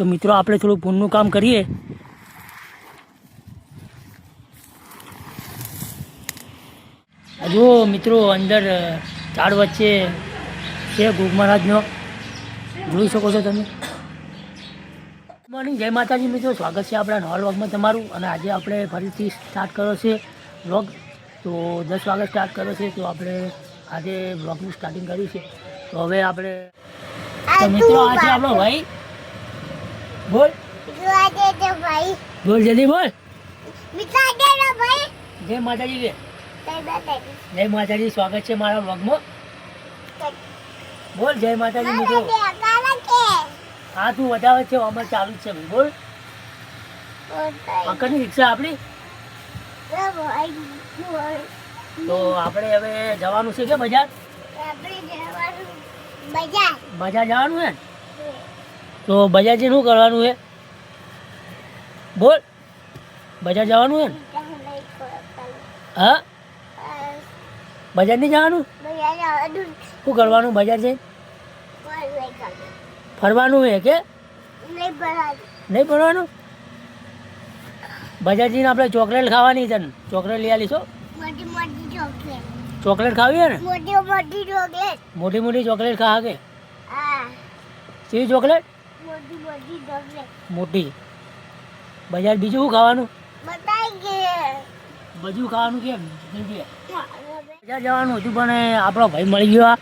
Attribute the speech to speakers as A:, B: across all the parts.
A: તો મિત્રો આપણે થોડું ફોનનું કામ કરીએ. જુઓ મિત્રો અંદર ચાર ઝાડ વચ્ચે છે ગુગ મહારાજનો. જોઈ શકો છો તમે. મોર્નિંગ જય માતાજી મિત્રો. સ્વાગત છે આપણા નોલ વ્લોગમાં તમારું. અને આજે આપણે ફરીથી સ્ટાર્ટ કર્યો છે વ્લોગ. તો દસ વાગે સ્ટાર્ટ કર્યો છે તો આપણે આજે વ્લોગનું સ્ટાર્ટિંગ કર્યું છે. તો હવે આપણે તો મિત્રો આ છે આપણો ભાઈ. બોલ.
B: ભાઈ.
A: બોલ જલ્દી બોલ.
B: ભાઈ.
A: જય માતાજી
B: જય. માતાજી.
A: સ્વાગત છે મારા વ્લોગમાં. બોલ જય માતાજી મિત્રો. હા તું વધારે છે અમર ચાલુ જ છે ભાઈ. બોલ. પકડની રિક્ષા આપણી? તો આપણે હવે જવાનું છે કે બજાર?
B: બજાર.
A: બજાર જવાનું હે. તો બજાર શું કરવાનું છે? બોલ. બજાર જવાનું છે ને? હા? બજાર નહીં જવાનું? શું કરવાનું બજાર જઈને ફરવાનું છે કે? નહીં ફરવાનું? બજાર જઈને આપણે ચોકલેટ ખાવાની છે ને. ચોકલેટ લઈ આવીશું
B: ચોકલેટ
A: ખાવી ને?
B: મોટી મોટી ચોકલેટ.
A: મોટી મોટી ચોકલેટ ખા કે? કેવી ચોકલેટ?
B: મોટી
A: બજાર બીજું શું ખાવાનું? બધું ખાવાનું કેમ? બજાર જવાનું હતું પણ આપણો ભાઈ મળી ગયો આ.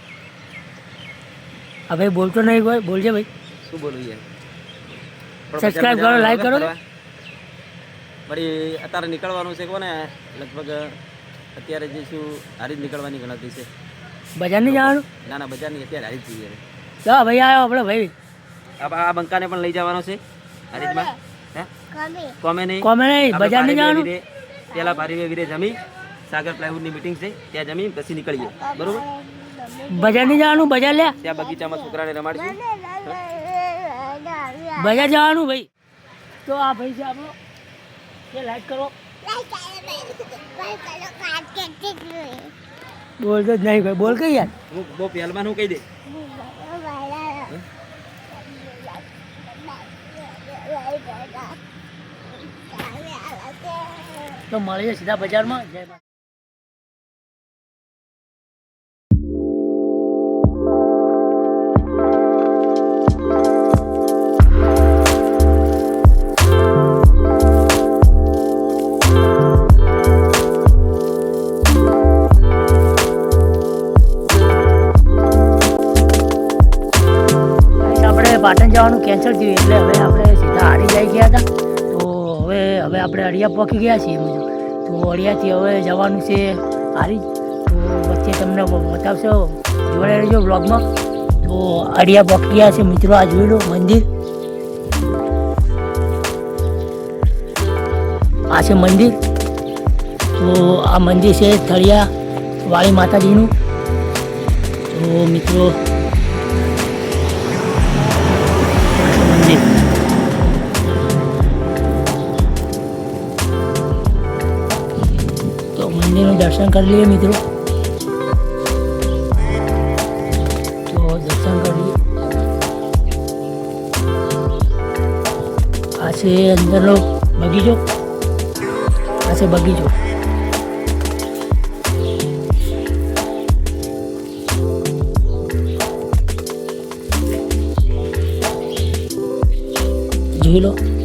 A: ભાઈ બોલતો નહીં કોઈ. બોલજે ભાઈ.
C: શું બોલું યાર?
A: સબસ્ક્રાઇબ કરો, લાઈક કરો.
C: મારી અત્યારે નીકળવાનું છે કોને? લગભગ અત્યારે જે શું હારી જ નીકળવાની ગણતરી છે.
A: બજાર નહીં જવાનું?
C: ના ના બજારની અત્યારે હારી જ જઈએ.
A: ચાલો ભાઈ આવ્યો આપણે ભાઈ.
C: આ આ બંકાને પણ લઈ જવાનો છે હારીજમાં હે?
B: કોમે
C: નહીં.
A: કોમે નહીં બજાર નહીં જવાનું?
C: પેલા ભારી વીરે જમી સાગર પ્લાયવુડની મીટિંગ છે ત્યાં જમી પછી નીકળીએ. બરોબર?
A: બજાર નહીં જવાનું બજાર લે.
C: ત્યાં બગીચામાં છોકરાને રમાડીશું.
A: બજાર જવાનું ભાઈ. તો આ ભાઈ છે આપણો. કે લાઈક કરો. બોલતો જ નહીં ભાઈ. બોલ કઈ યાર?
C: હું બહુ પહેલમાં હું કહી દે. તો મળીએ સીધા બજારમાં. જય પાટણ જવાનું કેન્સલ થયું એટલે હવે આપણે સીધા હારી જઈ ગયા હતા. તો હવે હવે આપણે અડિયા પહોંચી ગયા છીએ બીજું તો અડિયાથી હવે જવાનું છે હારી. તો વચ્ચે તમને બતાવશો. જોડે રહેજો બ્લોગમાં તો અડિયા પહોંચી ગયા છે મિત્રો, આ જોઈ લો મંદિર. આ છે મંદિર. તો આ મંદિર છે થળિયા વાળી માતાજીનું. તો મિત્રો મંદિર. મંદિરનું દર્શન કરી લઈએ મિત્રો. તો દર્શન કરી આ અંદરનો બગીચો. છે બગીચો. જોઈ લો.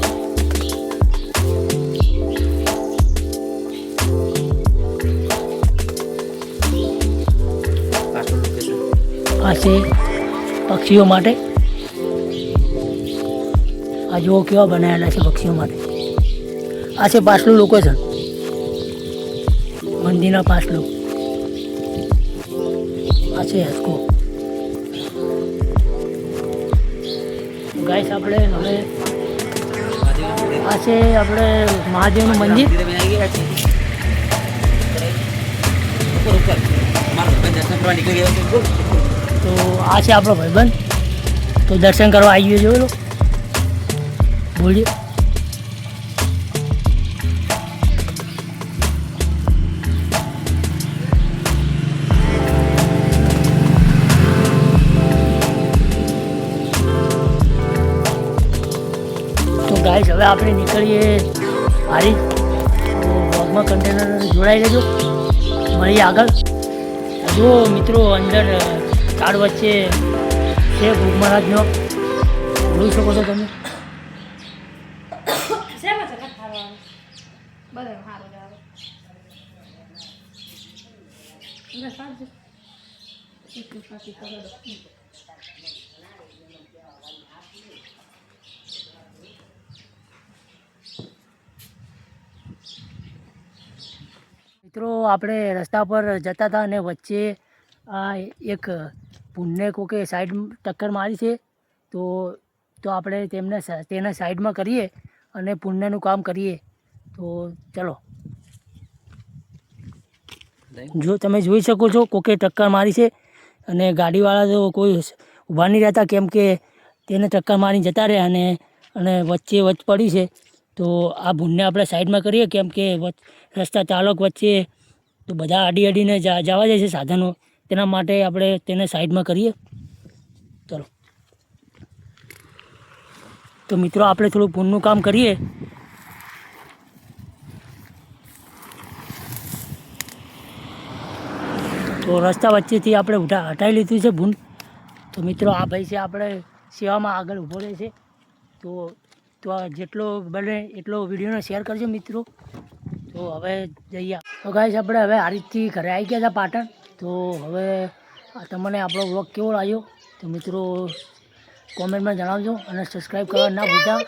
A: આ પક્ષીઓ માટે. આ જુઓ કેવા બનાવેલા છે પક્ષીઓ માટે. આ છે પાછલું લોકેશન મંદિરના પાછલું. આ છે હેસ્કો ગાઈસ, આપણે હવે આ છે આપણે મહાદેવનું મંદિર. તો આ છે આપણો ભાઈબંધ. તો દર્શન કરવા આવી ગયો જોઈ લો બોલીએ ગાઈસ હવે આપણે નીકળીએ હારી. બ્લોગમાં કન્ટેનર જોડાઈ લેજો. મળીએ આગળ. જો મિત્રો અંદર ઝાડ વચ્ચે છે ભૂખ મહારાજનો. જોઈ શકો છો તમે. મિત્રો આપણે રસ્તા પર જતા હતા અને વચ્ચે આ એક પુણ્ય કોકે સાઈડ ટક્કર મારી છે તો તો આપણે તેમને તેના સાઈડમાં કરીએ અને પુણ્યનું કામ કરીએ. તો ચલો. જો તમે જોઈ શકો છો કોકે ટક્કર મારી છે અને ગાડીવાળા તો કોઈ ઊભા નહીં રહેતા કેમ કે તેને ટક્કર મારી જતા રહ્યા અને અને વચ્ચે વચ પડી છે. તો આ ભૂનને આપણે સાઈડમાં કરીએ કેમ કે રસ્તા ચાલક વચ્ચે તો બધા અડી અડીને જવા જાય છે સાધનો. તેના માટે આપણે તેને સાઈડમાં કરીએ. ચલો. તો મિત્રો, આપણે થોડું ભૂનનું કામ કરીએ. તો રસ્તા વચ્ચેથી આપણે ઉઠા હટાવી લીધું છે ભૂન તો મિત્રો, આ ભાઈ છે આપણે સેવામાં આગળ ઊભો રહે છે. તો તો જેટલો બને એટલો વિડીયોને શેર કરજો મિત્રો. તો હવે જઈએ. તો ગાઈસ આપણે હવે આ રીતથી ઘરે આવી ગયા હતા પાટણ. તો હવે તમને આપણો વ્લોગ કેવો લાગ્યો? તો મિત્રો કોમેન્ટમાં જણાવજો અને સબસ્ક્રાઈબ કરવા ના ભૂલતા.